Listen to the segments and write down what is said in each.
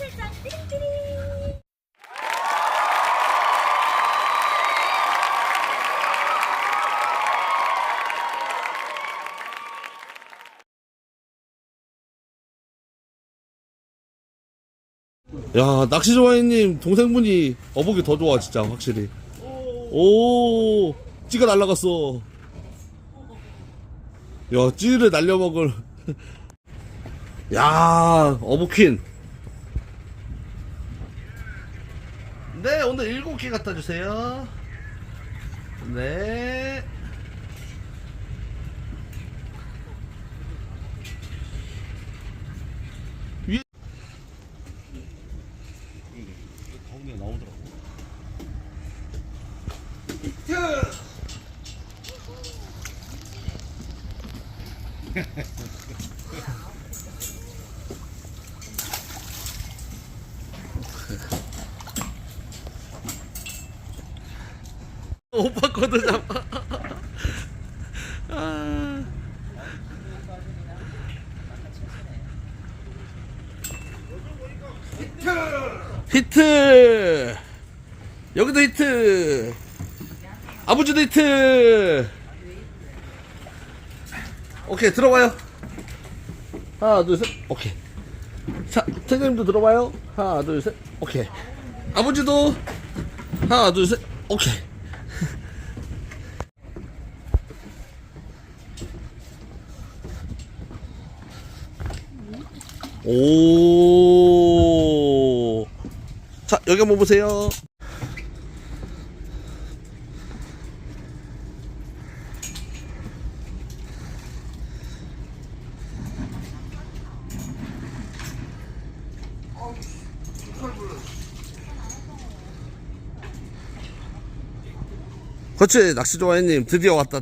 설정 띠링띠링. 야 낚시 좋아해님 동생분이 어복이 더 좋아 진짜 확실히. 오 찌가 날라갔어. 야 찌를 날려먹을. 야 어복퀸 오늘 일곱 개 갖다 주세요. 네. 위에 가운데 나오더라고. 오빠 거도 잡아. 아. 히트! 여기도 히트! 아버지도 히트! 오케이, 들어와요. 하나, 둘, 셋, 오케이. 자, 태경님도 들어와요. 하나, 둘, 셋, 오케이. 아버지도 하나, 둘, 셋, 오케이. 오. 자, 여기 한번 보세요. 그렇지, 낚시 좋아해님. 드디어 왔다.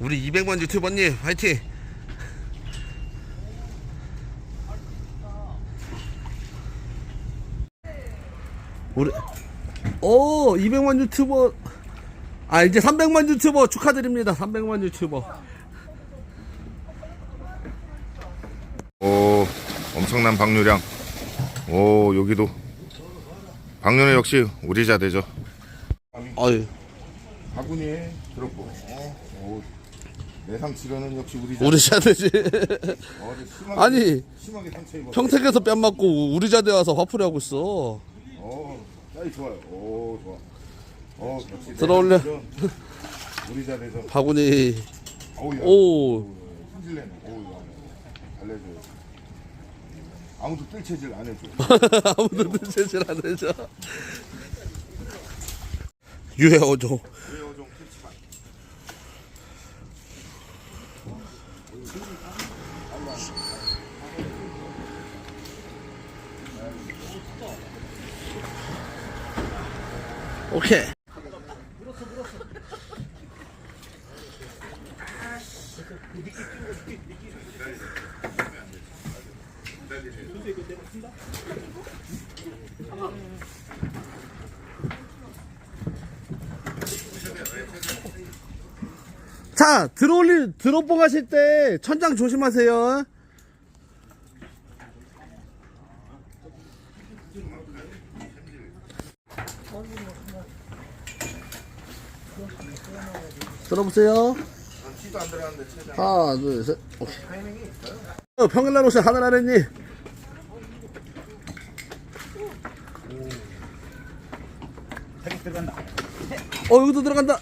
우리 200만 유튜버님, 화이팅! 우리 오 200만 유튜버. 아 이제 300만 유튜버 축하드립니다. 300만 유튜버. 오 엄청난 방류량. 오 여기도. 방류는 역시 우리 자대죠. 아유. 바구니에 들었고. 어, 오, 내상 치료는 역시 우리 자대 우리 자대지. 심하게, 아니 심하게 평택에서 뺨 맞고 우리 자대 와서 화풀이 하고 있어 오 사이 좋아요. 오 좋아. 어 역시 치료는 우리 자대죠 바구니. 어우 야. 오. 힘질내네. 오 야, 달래줘요. 아무도 뜰채질 안 해줘 아무도 눈치질 안 해줘. 유해 어종 외어종 캐치만 오케이 자 들어올리 들어보 가실 때 천장 조심하세요 들어보세요. 안 하나 둘 셋. 오케이. 어, 평일날 오신 하늘 아래님 어 여기도 들어간다.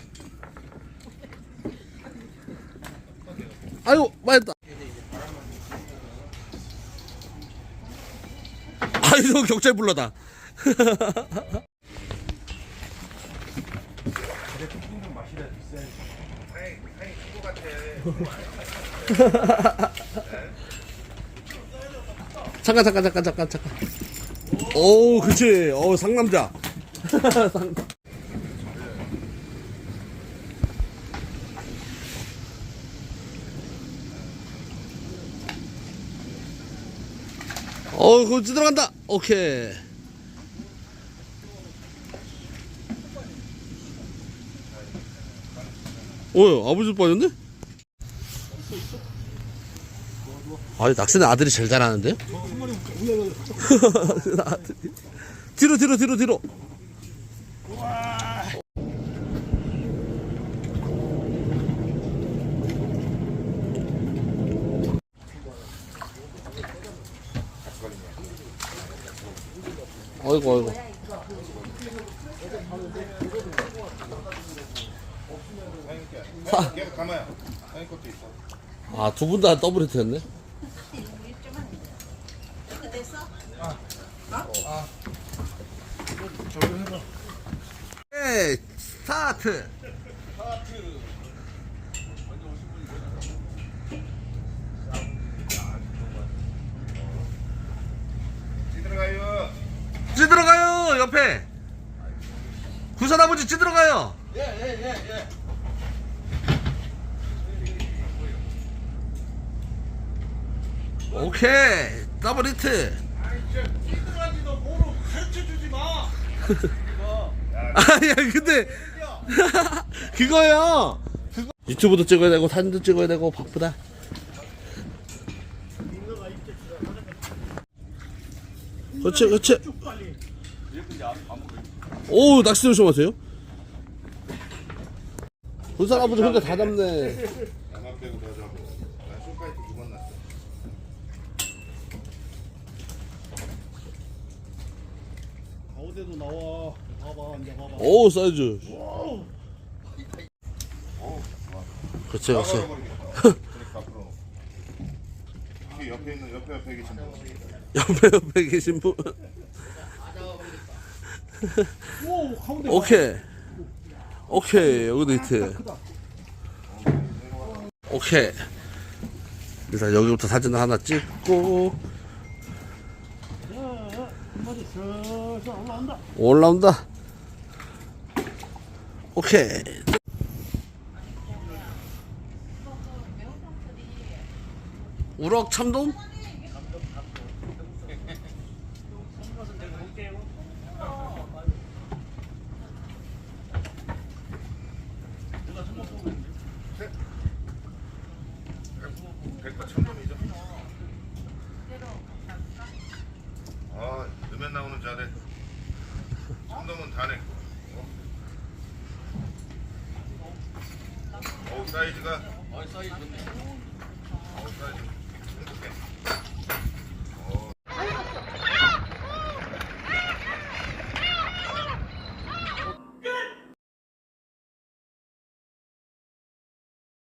아이고 맞았다. 아이고 경찰 불러다 잠깐 잠깐 잠깐 잠깐 잠깐. 오 그치. 어 상남자. 상... 어 그거 들어간다. 오케이 어 아버지 빠졌네 아, 낚시는 아들이 제일 잘하는데요? 아들이. 뒤로, 뒤로, 뒤로, 뒤로. 어이구, 어이구. 계속 감아요. 사인 것도 있어. 아, 두 분 다 더블 히트였네? 오케이, 스타트! 들어가요. 찌들어가요, 옆에! 구선 아버지 찌들어가요! 오케이, 더블 히트! 아니야 근데 그거요. 그거 유튜브도 찍어야 되고 사진도 찍어야 되고 바쁘다. 그렇지 그렇지. 오 낚시 조심하세요. 군산 아버지 혼자 다 잡네 가운데도 나와. 봐봐, 이제 봐봐. 오 사이즈 그렇지 그렇지. 이게 옆에 있는 옆에 옆에 계신 분. 옆에 옆에 계신 분 오, 가운데. 오케이 오케이 여기도 히트 오케이 일단 여기부터 사진을 하나 찍고 올라온다. 올라온다 오케이 우럭 참돔? Oh, I saw you. Okay.